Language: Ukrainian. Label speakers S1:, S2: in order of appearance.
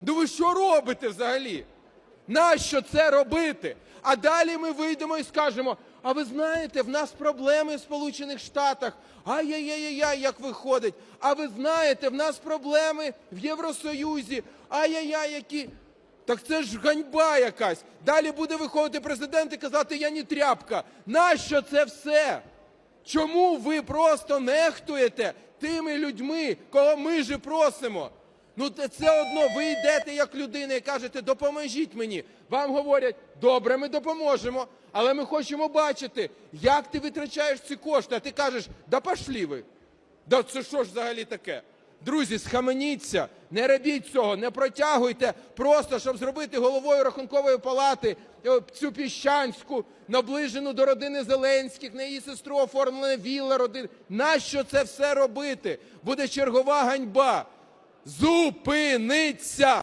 S1: Ну ви що робите взагалі? Нащо це робити? А далі ми вийдемо і скажемо: а ви знаєте, в нас проблеми в Сполучених Штатах. Ай-яй-яй-яй, як виходить. А ви знаєте, в нас проблеми в Євросоюзі. Ай-яй-яй, які. Так це ж ганьба якась. Далі буде виходити президент і казати, я не тряпка. Нащо це все? Чому ви просто нехтуєте тими людьми, кого ми же просимо? Ну це- одно, ви йдете як людина і кажете, допоможіть мені. Вам говорять, добре, ми допоможемо, але ми хочемо бачити, як ти витрачаєш ці кошти. А ти кажеш, да пошлі ви. Да це що ж взагалі таке? Друзі, схаменіться, не робіть цього, не протягуйте просто, щоб зробити головою рахункової палати е, цю піщанську, наближену до родини Зеленських, на її сестру оформлена вілла родини. Нащо це все робити? Буде чергова ганьба. Зупиниться!